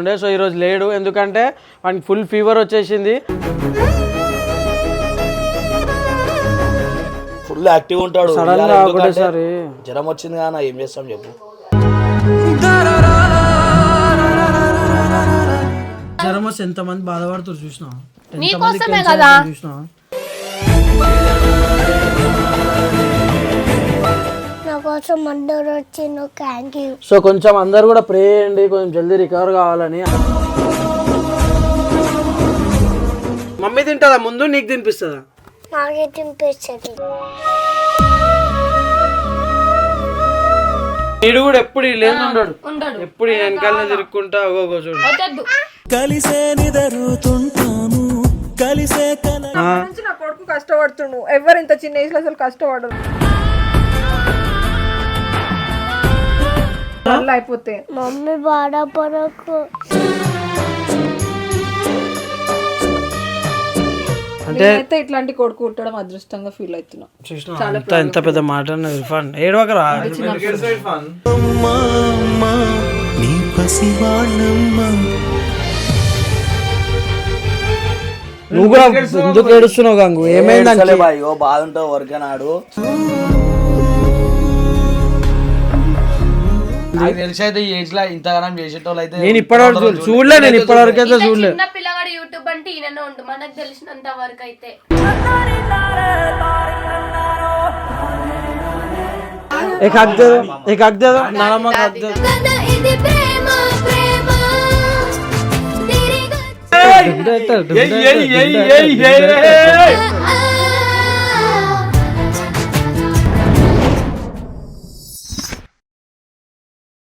ఉండే. సో ఈరోజు లేడు. ఎందుకంటే వానికి ఫుల్ ఫీవర్ వచ్చేసింది. ఫుల్ యాక్టివ్ ఉంటాడు. సడన్గా ఒకటేసారి జ్వరం వచ్చింది కానీ ఏం చేస్తాం చెప్పు. జ్వరం వస్తే ఎంతమంది బాధపడుతారు చూసినా నీకోసమే కదా. చూసినా కోసం అందరూ వచ్చిండు థ్యాంక్ యూ సో కొంచెం అందరు కూడా ప్రే చేయండి కొంచెం జల్దీ రికవర్ కావాలని. మమ్మీ తింటుందా? ముందు నీకు తినిపిస్తుందా? నాకే తినిపించండి వీడు కూడా ఎప్పుడు లేని ఉండడు. ఉండడు. ఎప్పుడు ఈ వెనకాల తిరుక్కుంటా ఓగో చూడు. వద్దద్దు. కలిసే నిదరుతుంటాము కలిసే కల నుంచి నా కొడుకు కష్టపడుతుండు. ఎవరు ఇంత చిన్న ఏజ్లో అసలు కష్టపడరు. వల్ల అయిపోతే. మమ్మీ బాధపడకు. నేనైతే ఇట్లాంటి కొడుకు అదృష్టంగా ఫీల్ అవుతున్నా. ఎంత పెద్ద మాట ఇర్ఫాన్ ఏడవకరా అమ్మా అమ్మా నీ పసివాణమ్మా నువ్వు కూడా ఎందుకు ఏడుస్తున్నావు గంగు. ఏమైందంటే బాధ ఉంటావు వరకనాడు నాకు తెలిసి అయితే ఈ ఏజ్ లో ఇంతగానం చేసేటోళ్ళు అయితే నేను ఇప్పటివరకు చూడ- చూడలే నేను ఇప్పటివరకు అయితే చూడలే చిన్న పిల్లగాడు యూట్యూబ్ అంటే ఈయననే ఉండు మనకు తెలిసినంత వరకు అయితే एक हक दे दो एक हक दे दो नाना हक दे दो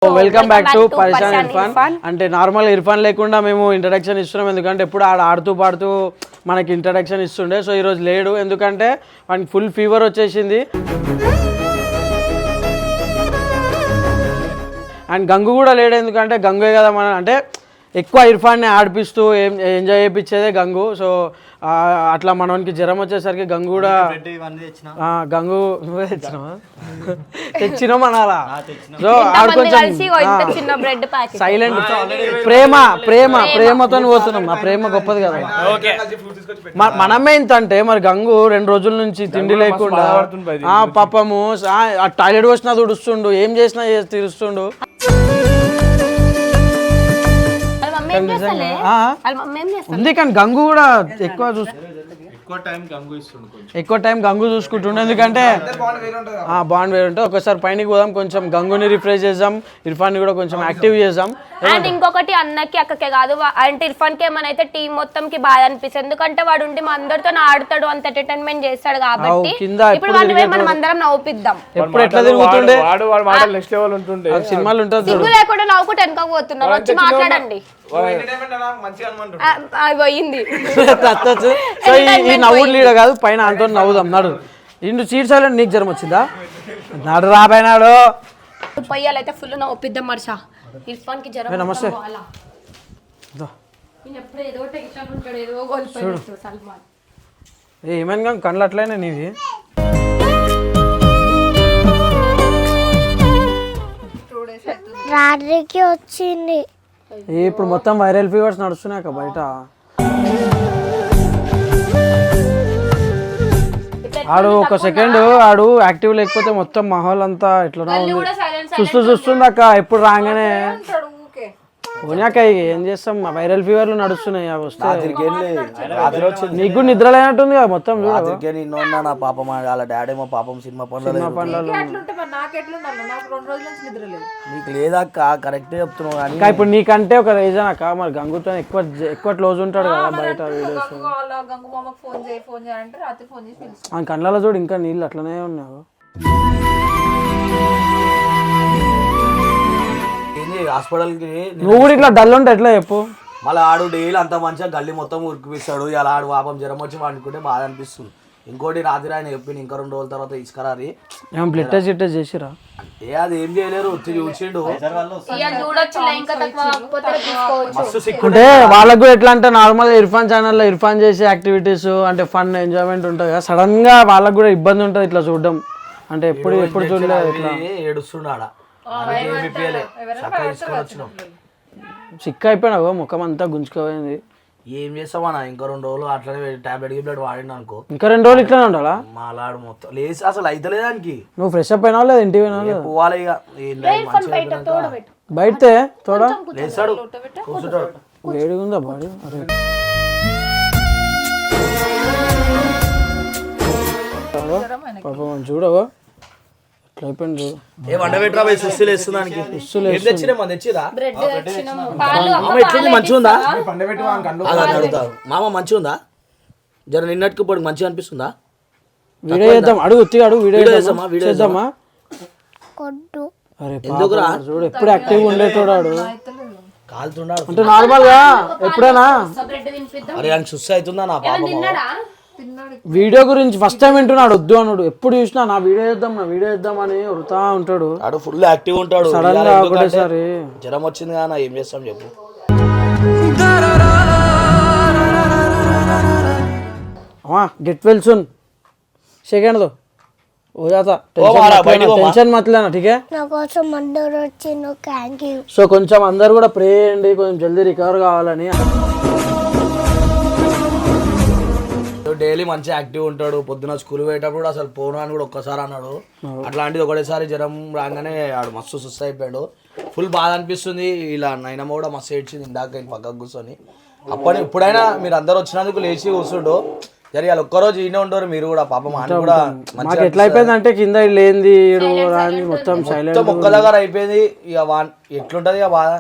ప్రేమ వెల్కమ్ బ్యాక్ టు పరిశాన్ ఇర్ఫాన్ అంటే నార్మల్ ఇర్ఫాన్ లేకుండా మేము ఇంట్రడక్షన్ ఇస్తున్నాం. ఎందుకంటే ఎప్పుడు ఆడ ఆడుతూ పాడుతూ మనకి ఇంట్రడక్షన్ ఇస్తుండే. సో ఈరోజు లేడు. ఎందుకంటే వానికి ఫుల్ ఫీవర్ వచ్చేసింది. అండ్ గంగు కూడా లేడు. ఎందుకంటే గంగే కదా మన అంటే ఎక్కువ ఇర్ఫాన్ని ఆడిపిస్తూ ఎంజాయ్ చేయించేదే గంగు. సో అట్లా మనకి జ్వరం వచ్చేసరికి గంగు కూడా ఆ, గంగు నువ్వే తెచ్చినావా? తెచ్చినాం. అనాలా సో ఆడు ఇంతమంది కలిసి కొంచెం ఓ ఇంత చిన్న బ్రెడ్ ప్యాకెట్ సైలెంట్ ప్రేమ ప్రేమ ప్రేమతో పోతున్నాం ఆ ప్రేమ గొప్పది కదా. మనమే ఇంత అంటే మరి గంగు రెండు రోజుల నుంచి తిండి లేకుండా ఆ పాపము ఆ టాయిలెట్ వచ్చినా తుడుస్తుండు ఏం చేసినా చేసి తీరుస్తుండు. ఉంది కానీ గంగు కూడా ఎక్కువ చూసు ఎక్కువ టైం గంగు చూసుకుంటుండే. ఎందుకంటే బాండ్ వేరు ఉంటుంది ఒకసారి పైనకి పోదాం కొంచెం గంగుని రిఫ్రెష్ చేద్దాం ఇర్ఫాన్ కూడా కొంచెం యాక్టివ్ చేద్దాం. అండ్ ఇంకొకటి అన్నకి అక్కకే కాదు అంటే ఇర్ఫాన్కి ఏమైనా అయితే టీం మొత్తం కి బాధ అనిపిస్తుంది. ఎందుకంటే వాడు ఉండి మా అందరితో ఆడతాడు అంత ఎంటర్టైన్మెంట్ చేస్తాడు కాబట్టి. ఇప్పుడు మనం. అందరం నవ్వుపిద్దాం ఎప్పుడు ఎట్లా తిరుగుతుండే? వాడు వాడు మాటలు నెక్స్ట్ లెవెల్ ఉంటుండే. ఆ సినిమాలు ఉంటుంది లేకుండా నవ్వుకుంటే వెనక పోతున్నారు వచ్చి మాట్లాడండి. పోయింది. సో ఈ- నవ్వుడు లీడ కాదు పైన అంతో నవ్వుదాం నడు. ఇండు సైలెంట్ నీకు జ్వరం వచ్చిందా? నడు రాబోయినాడు పొయ్యాలైతే ఫుల్ నవ్వుపిద్దాం మర్షా. ఇర్ఫాన్కి జ్వరం నమస్తే. మొత్తం పోవాలా. దో. ఈయన ఎప్పుడు ఏదో టెన్షన్ ఉంటాడు ఏదో కోల్పోయినట్టు సల్మాన్. ఏ, ఏమైంది కానీ కళ్ళు అట్లయినా నీవి? రాత్రికి వచ్చింది. ఇప్పుడు మొత్తం వైరల్ ఫీవర్స్ నడుస్తున్నాయి అక్క బయట. ఆడు ఒక సెకండ్ ఆడు యాక్టివ్ లేకపోతే మొత్తం మహల్ అంతా ఎట్లా చూస్తూ చూస్తుంది అక్క ఎప్పుడు రాగానే పోనీక ఇక ఏం చేస్తాం? వైరల్ ఫీవర్లు నడుస్తున్నాయి అవి వస్తే రాత్రికి వెళ్ళి రాత్రి వచ్చింది నీకు కూడా నిద్ర లేనట్టుంది కదా మొత్తం చూడు. రాత్రికి నిన్న ఉన్నా నా పాపం వాళ్ళ డాడీ మా పాపం సినిమా పనులు ఎట్లుంటే మరి నాకు ఎట్లుండాలి? నాకు రెండు రోజుల నుంచి నిద్ర లేదు. నీకు కరెక్టే చెప్తున్నావు కానీ ఇంకా ఇప్పుడు నీకంటే ఒక రీజన్ అక్క. మరి గంగుతో ఎక్కువ ఎక్కువ క్లోజ్ ఉంటాడు కదా బయట వీడియోస్ గంగు వాళ్ళ గంగు మామకు ఫోన్ చేయి ఫోన్ చేయాలంటే రాత్రి ఫోన్ చేసి పిలుస్తాను ఆ కళ్ళలో చూడు ఇంకా నీళ్ళు అట్లనే ఉన్నావు హాస్పిటల్కి నువ్వు కూడా ఇట్లా డల్ ఉంటే ఎట్లా చెప్పు? మళ్ళీ ఆడు డైలీ అంత మంచిగా గల్లి మొత్తం ఉరికిపిస్తాడు. ఇలా ఆడు పాపం జ్వరం వచ్చి వండుకుంటే బాధ అనిపిస్తుంది. ఇంకోటి రాత్రి ఆయన చెప్పి ఇంకా రెండు రోజుల తర్వాత తీసుకురారి ఏం బ్లడ్ టెస్ట్ గిట్ టెస్ట్ చేసిరా ఏ అది ఏం చేయలేరు వచ్చి చూసిండు. మస్తు సిక్కు అంటే వాళ్ళకు కూడా ఎట్లా అంటే నార్మల్ ఇర్ఫాన్ ఛానల్లో ఇర్ఫాన్ చేసే యాక్టివిటీస్ అంటే ఫన్ ఎంజాయ్మెంట్ ఉంటుంది కదా. సడన్గా వాళ్ళకు కూడా ఇబ్బంది ఉంటుంది ఇట్లా చూడడం. అంటే ఎప్పుడు ఎప్పుడు చూడలేదు ఇట్లా. ఏడుస్తుండు సిక్ అయిపోయినావు ముఖం అంతా గుంజుకోపోయింది. ఏం చేస్తామన్నా ఇంకా రెండు రోజులు అట్లనే టాబ్లెట్ గిబ్లెట్ వాడిండు అనుకో. ఇంకా రెండు రోజులు ఇట్లానే ఉండాలా? మాలాడు మొత్తం. లేచి అసలు అయితలేదు దానికి. నువ్వు ఫ్రెష్ అప్ అయినావు లేదా? ఇంటికి పోయినావు లేదా? పోవాలి ఇక. బయటే తోడా? లేస్తాడు. కూర్చుంటాడు వేడిగా ఉందా బాడీ? అరే. పాపం చూడవా? అయిపోయింది. చూడు ఏ వండ పెట్టరా పోయి సుస్సులు వేస్తుంది. దానికి ఏం తెచ్చినా మన తెచ్చిరా? బ్రెడ్ తెచ్చినాము పాలు మామ ఎట్లుంది? మంచిగా ఉందా? పండబెట్టి వానికి కళ్ళు అలా అడుగుతారు మామ మంచిగా ఉందా? జర నిన్నటికి ఇప్పుడు మంచిగా అనిపిస్తుందా? వీడియో చేద్దాం. అడుగు ఉత్తిగా అడుగు వీడియో వీడియో చేద్దామా? చేద్దామా? వీడియో చేద్దామా? కొట్టు. అరే ఎందుకురా? పాపం చూడు ఎప్పుడు యాక్టివ్ ఉండేటోడాడు కాలుతున్నాడు అంటే నార్మల్గా ఎప్పుడైనా? బ్రెడ్ తినిపిద్దాం. అరే ఆయన సుస్సు అవుతుందా నా పాపం తిన్నాడా? వీడియో గురించి ఫస్ట్ టైం వింటున్నాడు. వద్దు అన్నాడు. ఎప్పుడు చూసినా నా వీడియో చేద్దాం నా వీడియో చేద్దాం అని వృతా ఉంటాడు. ఆడు ఫుల్ యాక్టివ్ ఉంటాడు. సడన్గా ఒకటేసారి జ్వరం వచ్చింది కానీ ఏం చేస్తాం చెప్పు. Get well soon second so కొంచెం అందరు కూడా ప్రే అండి కొంచెం జల్దీ రికవర్ కావాలని. డైలీ మంచిగా యాక్టివ్ ఉంటాడు. పొద్దున స్కూల్ పోయేటప్పుడు కూడా అసలు పోను అని కూడా ఒక్కసారి అన్నాడు. అట్లాంటిది ఒకటేసారి జ్వరం రాగానే ఆడు మస్తు సుస్థ అయిపోయాడు. ఫుల్ బాధ అనిపిస్తుంది. ఇలా నైనమ్మ కూడా మస్తు ఏడ్చింది ఇందాక పక్కకు కూర్చొని. అప్పటి ఇప్పుడైనా మీరు అందరు వచ్చినందుకు లేచి కూర్చుండు. జరిగాలి ఒక్కరోజు ఈయన ఉండరు మీరు కూడా పాపం ఆయన కూడా మాకు మంచిగా ఎట్లా అయిపోయింది అంటే కింద లేనిది మొత్తం సైలెంట్ దగ్గర అయిపోయింది. ఇక వా- ఎట్లుంటది ఇక బాధ?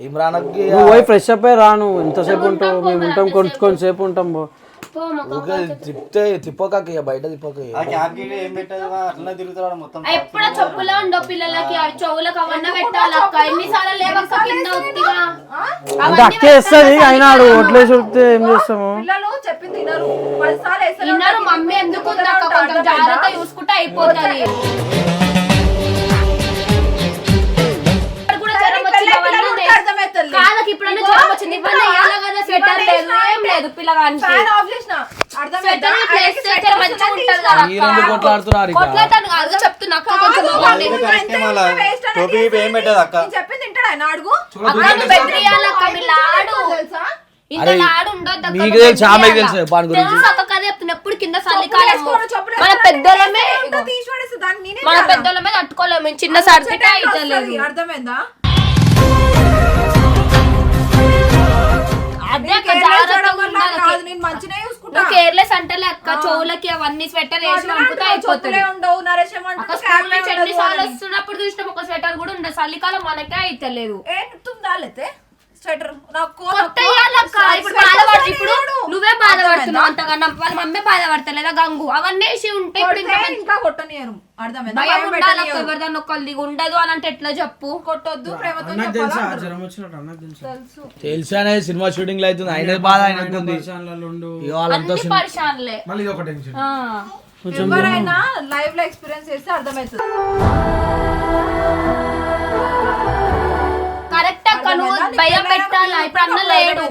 ఇమ్రాన్కి పోయి ఫ్రెష్ అప్ రాను ఎంతసేపు ఉంటావు మేము ఉంటాం కొంచెం కొంచెంసేపు ఉంటాం పో. పో మొక్క ఊరికే తిప్పితే తిప్పక ఇక బయట తిప్పక ఎప్పుడో చెప్పులో ఉండవు పిల్లలకి అవి చెవులకు అవన్నీ పెట్టాలక్క ఎన్నిసార్లు లేవక్క కింద ఉత్తిగా అంటే అక్కే వేస్తుంది అయినా ఆడు ఒట్లేసి ఉడితే ఏం చేస్తాము? పిల్లలు చెప్పింది తినరు పదిసార్లు వేస్తూనే విన్నారు. మమ్మీ ఎందుకు ఉందక్క? కొంచెం జాగ్రత్త చూసుకుంటే అయిపోతుంది. కాళ్ళకి ఇప్పుడన్నా జ్వరం వచ్చింది ఇవన్నీ వేయాలి కదా స్వెటర్ లేదు పిల్లగానికి ఫ్యాన్ ఆఫ్ చేసిన. మంచిగా ఉంటది కదా మీరు ఎందుకు కొట్లాడుతున్నారు ఇక? కొట్లాడతాను కాదు చెప్తున్నా అక్క కొంచెం బాగుంది. టోపీ ఏం పెట్టదు అక్క. చెప్పింది తింటాడు ఆయన అడుగు. అక్క నువ్వు బెదిరియాలక్క మీ లాడు? తెలుసా? ఇంత లాడు ఉండొద్దు అక్క, నీకు నువ్వు తెలుసు, ఆమెకు బెదిరియాల. తెలుసు వాని గురించి. తెలుసు అక్క కదే చెప్తున్నా. ఎప్పుడు కింద చలికాలం వేసుకోరు, చెప్పులు మన దాన్ని నేనేం చిన్న వస్తది, అర్థమైందా? నువ్వు కేర్లెస్ అంటే అక్క. చెవులకి అవన్నీ స్వెటర్ వేసి పంపుతా అయిపోతుంది. ఎన్ని సార్లు వస్తున్నప్పుడు చూసినాం ఒక స్వెటర్ కూడా ఉండదు. చలికాలం మనకే అయితలేదు. ఏంటుందా లేతే స్వెటర్. నాకు నువ్వే బాధపడుతున్నావు అంతకన్నా. వాళ్ళ మమ్మీ బాధపడతలేదా గంగు? అవన్నీ వేసి ఉంటే ఇప్పుడు ఇంకా. ఎవరిదన్నా ఒకళ్ళది ఉండదు అని అంటే ఎట్లా చెప్పు? కొట్టొద్దు తెలుసా సినిమా షూటింగ్లో అవుతుంది. ఆయన బాధ మళ్ళీ ఇది ఒక టెన్షన్. ఎవరైనా లైవ్లో ఎక్స్పీరియన్స్ చేస్తే అర్థమవుతుంది. నువ్వు భయం పెట్టాలా? ఇప్పుడు అన్న లేడు.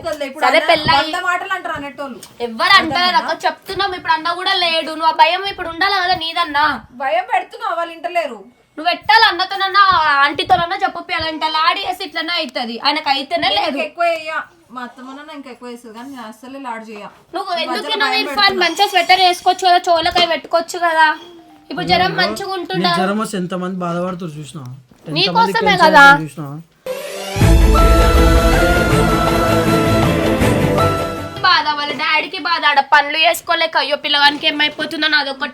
సరే పెళ్ళి వంద మాటలు అంటారు అనేటోళ్ళు ఎవరు అంటారు అక్క చెప్తున్నాం. ఇప్పుడు అన్న కూడా లేడు. నువ్వు ఆ భయం ఇప్పుడు ఉండాలి కదా నీదన్నా? భయం పెడుతున్నావు వాళ్ళు ఇంటలేరు. నువ్వు పెట్టాలి అన్నతోనన్నా ఆంటీతోనన్నా చెప్పియాలంటే అలా ఆడి వేసి ఇట్లనే అవుతుంది ఆయనకు అయితేనే లేదు. ఎక్కువ వేయ మా అత్తమ్మన ఇంకా ఎక్కువ వేస్తుంది కానీ నేను అస్సలు లాడ్ చేయ నువ్వు ఎందుకు నువ్వు ఇర్ఫాన్ మంచిగా స్వెటర్ వేసుకోవచ్చు కదా చోలకాయ పెట్టుకోవచ్చు కదా? ఇప్పుడు జ్వరం మంచిగా ఉంటుందా? జ్వరం వస్తే ఎంత మంది బాధపడుతారు చూసినా నీకోసమే కదా. బాధ వాళ్ళ డాడీకి బాధ. ఆడ పనులు చేసుకోలేక అయ్యో పిల్లగానికి ఏమైపోతుందో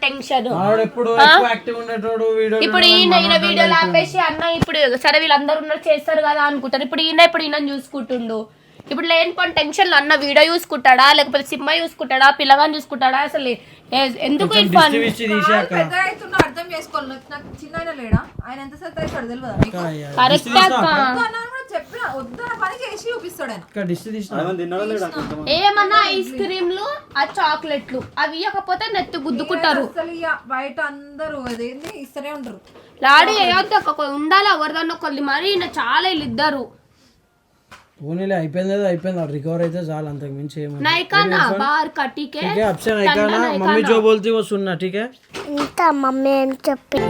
టెన్షన్. ఎప్పుడు యాక్టివ్ ఉండేటోడు వీడియో ఇప్పుడు ఈయన ఈయన వీడియోలు ఆపేసి అన్న ఇప్పుడు సరే వీళ్ళందరూ ఉన్నారు చేస్తారు కదా అనుకుంటారు. ఇప్పుడు ఈయన ఇప్పుడు ఈయన చూసుకుంటుండు. ఇప్పుడు లేనిపోని టెన్షన్ అన్న వీడియో చూసుకుంటాడా? లేకపోతే సినిమా చూసుకుంటాడా? పిల్లగాని చూసుకుంటాడా? అసలు ఎందుకు అర్థం చేసుకోవాలి. నాకు- చిన్న ఆయన లేడా? ఆయన ఎంత తెలియదా కరెక్ట్ అక్క వద్దు అన్నా కూడా చెప్పిన వద్దు అన్న పని చేసి చూపిస్తాడు ఆయన డిస్ట్ తీసిన ఏమన్నా ఐస్ క్రీమ్లు ఆ చాక్లెట్లు అవి ఇవ్వకపోతే నెత్తి గుద్దుకుంటారు అసలు ఇక బయట అందరూ అదేంది ఇస్తూనే ఉంటారు లాడి వేయొద్దు ఒక ఉండాలి ఎవరిదన్నా ఒకళ్ళు మరి ఈయన చాలా వీళ్ళిద్దరు పోనీలే అయిపోయింది కదా అయిపోయింది రికవర్ అయితే చాలు అంతకు మించి ఏమన్నా నైకానా బార్ కటికే ठीक है आपसे नहीं कहना मम्मी जो बोलती है वो सुनना ठीक है ఇంత మమ్మీ ఏం చెప్పి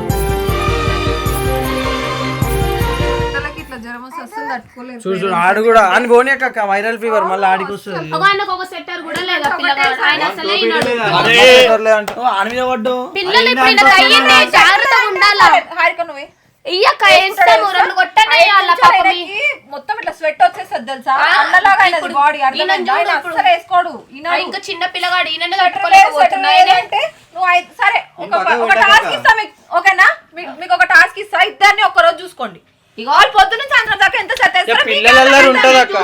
జ్వరం వస్తే అస్సలు తట్టుకోలేదు. చూడు ఆడు కూడా అని పోనీ అక్క వైరల్ ఫీవర్ మళ్ళీ ఆడికి వస్తుంది. ఒక ఆయనకు ఒక సెట్టర్ కూడా లేదా పిల్లగాడు ఆయన అసలే ఈనాడు. ఆని మీద పడ్డు. పిల్లలు ఇప్పుడు ఈయనకు అయ్యింది జాగ్రత్తగా ఉండాలా? హారిక నువ్వే. ఇయ్యక వేస్తాము రెండు కొట్టనే వాళ్ళ పాప మీ ఆయనకి మొత్తం ఇట్లా స్వెట్ వచ్చేస్తుంది తెలుసా? అన్నలాగా బాడీ ఈయన చూడు ఇప్పుడు. అసలు వేసుకోడు ఈయన ఆ, ఇంకా చిన్న పిల్లగాడు ఈయననే లేదు, తట్టుకోలేకపోతున్నా లేదు అంటే నువ్వు ఐ- సరే ఒక ఒక టాస్క్ ఇస్తా మీకు ఓకేనా? మీ- మీకు ఒక టాస్క్ ఇస్తా ఇద్దరిని ఒక రోజు చూసుకోండి. ఇక వాళ్ళు పొద్దున్న సాయంత్రం దాకా ఎంత ఉంటారు అక్క.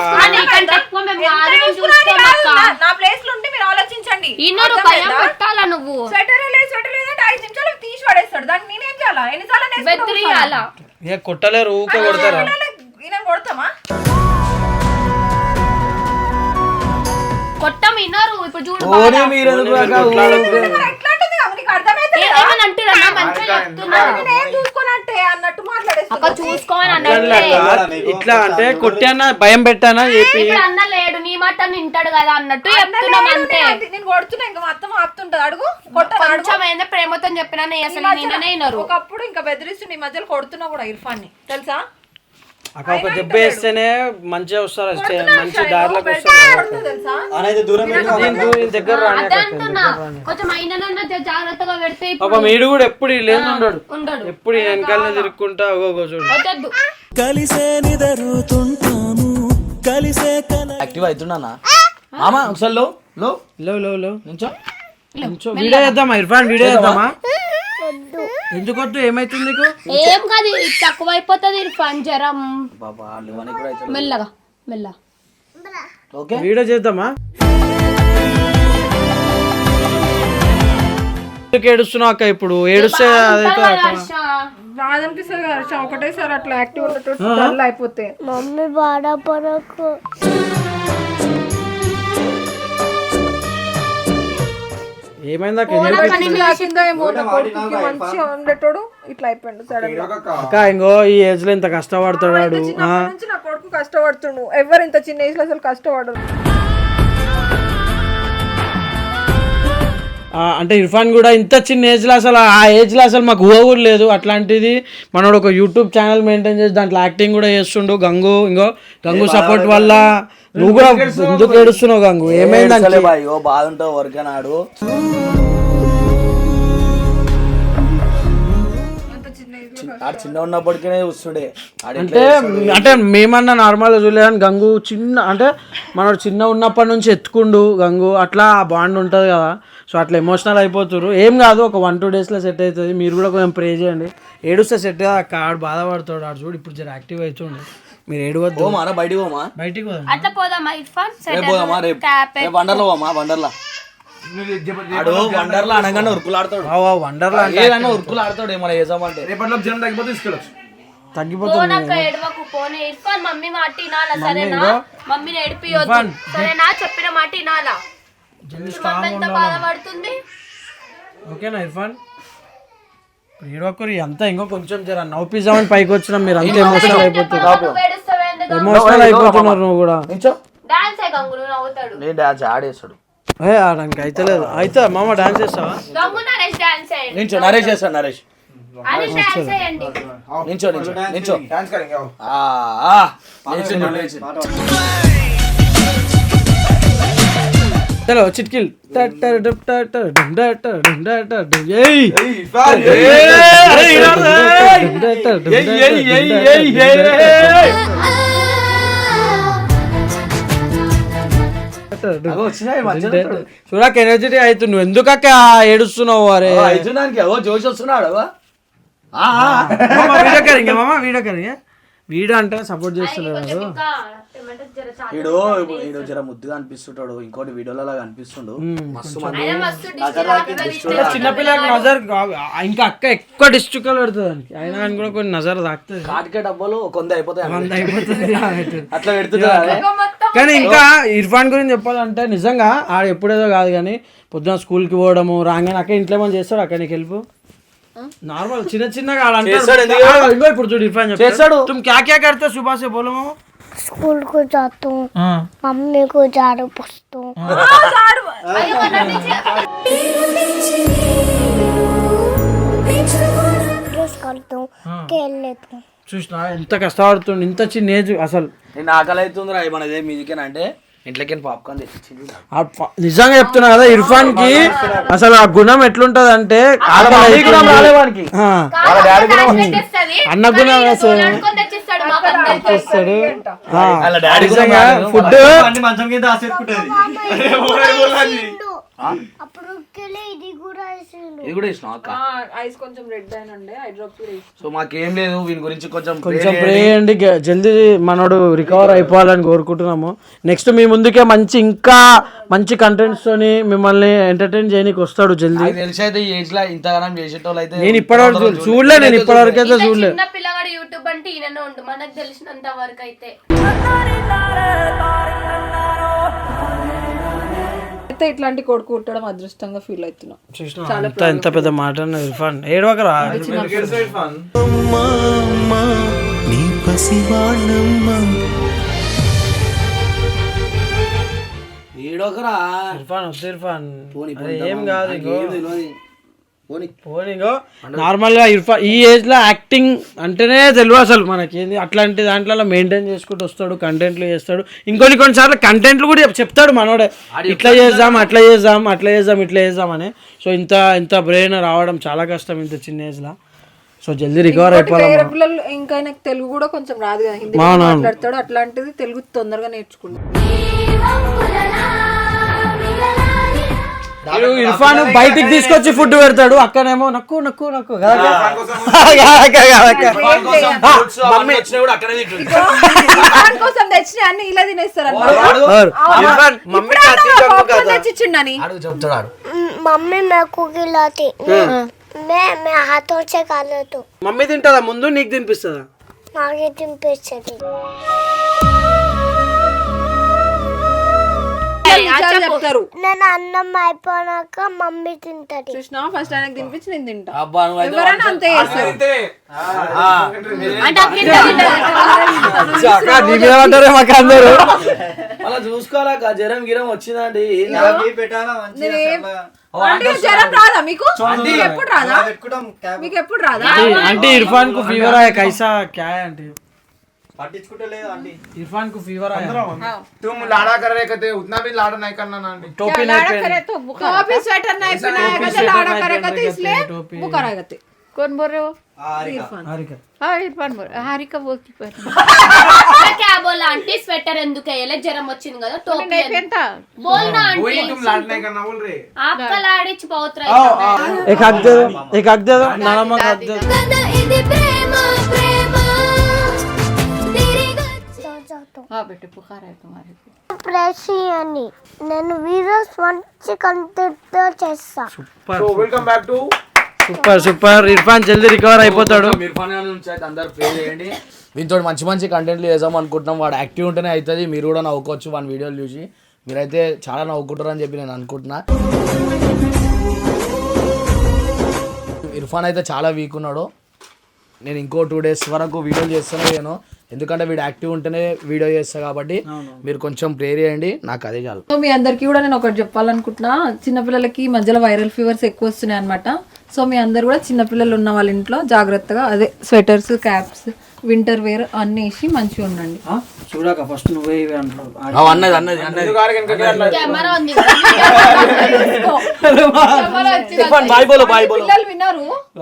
నా ప్లేస్లో ఉండి మీరు ఆలోచించండి. ఈయనరు భయం పెట్టాలా నువ్వు? స్వెటర్ లేదు స్వెటర్ లేదంటే ఐదు నిమిషాలు తీసి పడేస్తాడు. దానికి నేనేం చేయాలా? ఎన్నిసార్లు బెదిరియాలా ఏ కొట్టలేరు ఊకే కొడతారా? ఈయన కొడతామా? కొట్టం వినరు ఇప్పుడు చూడు. మీరు ఎందుకు అర్థమైతే ఏమని మంచిగా అన్నట్టు అక్క ఇట్లా అంటే కొట్టానా భయం పెట్టానా చెప్పి ఇప్పుడు అన్న లేడు నీ మాట వింటాడు కదా అన్నట్టు చెప్తున్నాం అంతే. నేను కొడుతున్నా ఇంకా మా అత్తమ్మ ఆపుతుంటది. అడుగు కొట్టను అడుగు. కొంచెం ఏందో ప్రేమతో చెప్పినా అసలు నిన్ననే వినరు. ఒకప్పుడు ఇంకా బెదిరిస్తుండే ఈ మధ్యలో కొడుతున్నా కూడా ఇర్ఫాన్ని తెలుసా? అక్క ఒక దెబ్బ వేస్తేనే మంచిగా వస్తారు మంచి దారిలోకి వస్తారు. కొడుతుంది తెలుసా? అనేది దూరం దగ్గర రాని పాపం వీడు కూడా ఎప్పుడు లేదు ఉండడు. ఉండడు. ఎప్పుడు ఈ వెనకాలనే తిరుక్కుంటా ఓగో చూడు. కలిసే నిదరుతుంటాము కలిసే కల యాక్టివ్ అవుతున్నా మామ ఒకసారి లో లో. లో లో లో. నుంచో. కొంచెం వీడియో చేద్దామా ఇర్ఫాన్ వీడియో చేద్దామా? ఎందుకు వద్దు? ఏమైతుంది నీకు? ఏం కాదు ఇది తక్కువ అయిపోతుంది జ్వరం. బాబా లేవని కూడా అవుతుంది మెల్లగా మెల్ల ఓకే? వీడియో చేద్దామా? ఎందుకు ఏడుస్తున్నావు అక్క ఇప్పుడు? ఏడుస్తే అదైతే హర్ష, ఒకటేసారి అట్లా యాక్టివ్ డల్ అయిపోతే. మమ్మీ బాధపడకు. ఏమైందా మంచిగా ఉండేటోడు ఇట్లా అయిపోయాడు సడన్గా అక్క ఇంకో ఈ ఏజ్లో ఇంత కష్టపడుతున్నాడు నా కొడుకు కష్టపడుతుండు. ఎవరు ఇంత చిన్న ఏజ్లో అసలు కష్టపడరు? అంటే ఇర్ఫాన్ కూడా ఇంత చిన్న ఏజ్లో అసలు ఆ ఏజ్లో అసలు మాకు ఊహ కూడా లేదు. అట్లాంటిది మనోడు ఒక యూట్యూబ్ ఛానల్ మెయింటైన్ చేసి దాంట్లో యాక్టింగ్ కూడా చేస్తుండు. గంగు ఇంకో గంగు సపోర్ట్ వల్ల నువ్వు కూడా ఎందుకు ఏడుస్తున్నావు గంగు? ఏమైందంటే బాధ ఉంటావు వరకనాడు చిన్న ఉన్నప్పటికీ చూస్తుండే. అంటే అంటే మేమన్నా నార్మల్ చూడలే కానీ గంగు చిన్న అంటే మనోడు చిన్న ఉన్నప్పటి నుంచి ఎత్తుకుండు గంగు. అట్లా ఆ బాండ్ ఉంటుంది కదా. సో అట్లా ఎమోషనల్ అయిపోతున్నారు ఏం కాదు ఒక వన్ టూ డేస్లో సెట్ అవుతుంది మీరు కూడా కొంచెం ప్రే చేయండి. ఏడుస్తే సెట్ కదా అక్క ఆడు బాధపడతాడు ఆడు చూడు ఇప్పుడు జర యాక్టివ్ అవుతుండు మీరు ఏడవద్దు. పోమా రా బయటికి పోమా? బయటికి పోదాం అట్లా పోదామా ఇర్ఫాన్? రేపు పోదామా రేపు? రేపు వండర్లో పోమా వండర్లా? ఆడు వండర్లా అనగానే ఉరుకులాడతాడు. వండర్లా ఏదన్నా ఉరుకులాడతాడు ఏమైనా చేసామంటే రేపట్లో జనం తగ్గిపోతే తీసుకెళ్ళచ్చు. తగ్గిపోతుంది మమ్మీ మాట వినాలా సరేనా? మమ్మీని ఏడిపియొద్దు. సరేనా? చెప్పిన మాట వినాలా? ఎంత బాధపడుతుంది? ఓకేనా ఇర్ఫాన్? ఏడవకూరి అంతా ఇంకో కొంచెం జర నవ్వుపిద్దామని పైకి వచ్చినాం మీరు అంతా ఎమోషనల్ అయిపోతున్నారు. ఎమోషనల్ అయిపోతున్నారు నువ్వు కూడా. నించో నేను డాన్స్ ఆడేస్తాడు ఏ ఆడానికి అయితలేదు అయితే మామ డాన్స్ చేస్తావా? గంగు నరేష్ డాన్స్ చేయండి. నించో నరేష్ చేస్తాడు నరేష్. చేయండి. నించో నించో నించో చలో చిట్కిల్. చూడక ఎనర్జెటీ అవుతుంది నువ్వు ఎందుకక్క ఏడుస్తున్నావు అరే జోష్ వస్తున్నాడు వీడియో కరింగ్ మామ వీడియో కరింగ్ వీడియో అంటే సపోర్ట్ చేస్తున్నాడు వీడు. వీడు జర ముద్దుగా అనిపిస్తుంటాడు. ఇంకోటి వీడియోలో అనిపిస్తుండు మస్తు చిన్నపిల్లకి నజర్ ఇంకా అక్క ఎక్కువ డిస్ట్రిక్ట్ పెడుతుంది అయినా కానీ కూడా కొన్ని నజర్ తాకుతుంది కాటికే డబ్బాలు కొంద అయిపోతాయి అంత. అయిపోతుంది. అట్లా మొత్తం కానీ ఇంకా ఇర్ఫాన్ గురించి చెప్పాలంటే నిజంగా ఆడ ఎప్పుడేదో కాదు కానీ పొద్దున స్కూల్కి పోవడము రాగానే అక్క ఇంట్లో ఏమైనా చేస్తాడు అక్క నీకు హెల్ప్ నార్మల్ చిన్న చిన్నగా ఆడ అంటాడు. చేస్తాడు ఎందుకు? ఆ, ఇంకో ఇప్పుడు చూడు ఇర్ఫాన్ చెప్తాడు. చేస్తాడు. तुम क्या क्या करते हो सुबह से बोलो मामा स्कूल को जाता हूँ हाँ मम्मी को झाड़ू पोछता हूँ ड्रेस करता हूँ खेल लेता हूँ చూసినా ఎంత కష్టపడుతుండు ఇంత చిన్న ఏజ్ అసలు నేను ఆకలి అవుతుందిరా మనదే మీదికేనా అంటే ఇంట్లోకి పాప్కార్న్ తెచ్చింది నిజంగా చెప్తున్నా కదా ఇర్ఫాన్కి అసలు ఆ గుణం ఎట్లుంటది అంటే అన్న గుణం అసలు. ఫుడ్ ఇది కూడా ఇష్టం అక్క? ఐస్ కొంచెం రెడ్ అయిన ఉండే ఐ డ్రాప్స్ కూడా వేసి సో మాకేం లేదు వీని గురించి కొంచెం కొంచెం ప్రే చేయండి. జల్దీ మనోడు రికవర్ అయిపోవాలని కోరుకుంటున్నాము. నెక్స్ట్ మీ ముందుకే మంచి ఇంకా మంచి కంటెంట్స్ తోని మిమ్మల్ని ఎంటర్టైన్ చేయడానికి వస్తాడు జల్దీ. తెలిసి అయితే ఈ ఏజ్లో ఇంతగానం చేసేటోళ్ళు అయితే నేను ఇప్పటివరకు చూ- చూడలే నేను ఇప్పటివరకు అయితే చూడలే. చిన్న పిల్లగాడు యూట్యూబ్ అంటే ఈయననే ఉండు మనకు తెలిసినంత వరకు అయితే. అయితే ఇట్లాంటి కొడుకు పుట్టడం అదృష్టంగా ఫీల్ అవుతున్నా. ఎంత ఎంత పెద్ద మాట అన్న ఇర్ఫాన్ ఏడవకరా అమ్మా అమ్మా నీ పసివాణమ్మా ఏడోకరా ఇర్ఫాన్ వద్దు ఇర్ఫాన్. ఏం కాదు పోనీగో నార్మల్గా ఇర్ఫాన్ ఈ ఏజ్లో యాక్టింగ్ అంటేనే తెలియదు అసలు మనకి ఏంది అట్లాంటి దాంట్లో మెయింటైన్ చేసుకుంటూ వస్తాడు కంటెంట్లు చేస్తాడు. ఇంకొన్ని కొన్నిసార్లు కంటెంట్లు కూడా చెప్- చెప్తాడు మనోడే. ఇట్లా చేద్దాం అట్లా చేద్దాం అట్లా చేద్దాం ఇట్లా చేద్దాం అని. సో ఇంత ఇంత బ్రెయిన్ రావడం చాలా కష్టం ఇంత చిన్న ఏజ్లో సో జల్దీ రికవర్ అయిపోవాలి ఇంకా తెలుగు కూడా కొంచెం రాదు కదా. హిందీ. మాట్లాడతాడు అట్లాంటిది తెలుగు తొందరగా నేర్చుకుంటాడు. వీడు ఇర్ఫాన్ బయటికి తీసుకొచ్చి ఫుడ్ పెడతాడు. అక్కడేమో నక్కు నక్కు నక్కు. కోసం తెచ్చిన అన్ని ఇలా తినేస్తారు మమ్మీ నాకు గిలాతి మే మే హాతో కాలేదు. మమ్మీ తింటదా? ముందు నీకు తినిపిస్తుందా? నాకే తినిపిస్తుంది చెప్తారు. నేను అన్నం అయిపోయాక మమ్మీ తింటది. చూసినా ఫస్ట్ ఆయనకు తినిపించి నేను తింటా. అబ్బా నువ్వు అయితే ఎవరైనా అంతే చేస్తారు. ఆ, అంటే అక్క ఇంత తింటది. అక్క నీ మీద పడ్డారే మాకు అందరూ. అలా చూసుకోవాలక్క జ్వరం గిరం వచ్చిందండి. నేనేం- అంటే జ్వరం రాదా మీకు? మీకు ఎప్పుడు రాదా? మీకు ఎప్పుడు రాదా? అంటే ఇర్ఫాన్కు ఫీవర్? ఆయా కైసా క్యా है आंटी इरफान को फीवर आया तुम लाड़ा कर रहे कहते उतना भी लाड़ा नहीं करना ना आंटी टोपी लाड़ा नहीं करे पहन तो बुखार टोपी स्वेटर नहीं पहनाएगा तो लाड़ा करेगा तो इसलिए टोपी- बुखार आएगा ते कौन बोल रहे हो इरफान हारिका हाँ इरफान बोल हारिका बोलती पर मैं क्या बोला आंटी स्वेटर ఎందుకు వేయలే జ్వరం వచ్చింది కదా టోపీ नहीं ఎందుకు? पहनता बोलना आंटी वही तुम लाड़ नहीं करना बोल रहे आपका लाड़िच बहुत रहता है एक हक दे दो एक हक दे दो नाना मग हक दे दो పెట్టు పుకార్ నేను వీడియోస్ మంచి కంటెంట్తో చేస్తా. Super so welcome back to super super. Irfan జల్దీ రికవర్ అయిపోతాడు. ఇర్ఫాన్ గారి నుంచి అయితే అందరూ ప్లే చేయండి. వీటితో మంచి మంచి కంటెంట్లు చేద్దాం అనుకుంటున్నాం. వాడు యాక్టివ్ ఉంటేనే అవుతుంది. మీరు కూడా నవ్వుకోవచ్చు వన్ వీడియోలు చూసి. మీరైతే చాలా నవ్వుకుంటారు అని చెప్పి నేను అనుకుంటున్నా. ఇర్ఫాన్ అయితే చాలా వీక్ ఉన్నాడు. నేను ఇంకో టూ డేస్ వరకు వీడియోలు చేస్తాను నేను ఎందుకంటే వీడు యాక్టివ్ ఉంటేనే వీడియో చేస్తా కాబట్టి మీరు కొంచెం ప్రేర్ చేయండి. నాకు అదే చాలు. సో మీ అందరికీ కూడా నేను ఒకటి చెప్పాలనుకుంటున్నా. చిన్నపిల్లలకి మధ్యలో వైరల్ ఫీవర్స్ ఎక్కువ వస్తున్నాయి అనమాట సో మీ అందరు కూడా చిన్నపిల్లలు ఉన్న వాళ్ళ ఇంట్లో జాగ్రత్తగా అదే స్వెటర్స్ క్యాప్స్ వింటర్ వేర్ అన్ని వేసి మంచిగా ఉండండి. చూడక ఫస్ట్ నువ్వే ఇవి అంటావు అన్నది అన్నది అన్నది. కెమెరా ఉంది. బాయ్ బోలో బాయ్ బోలో. పిల్లలు విన్నారు.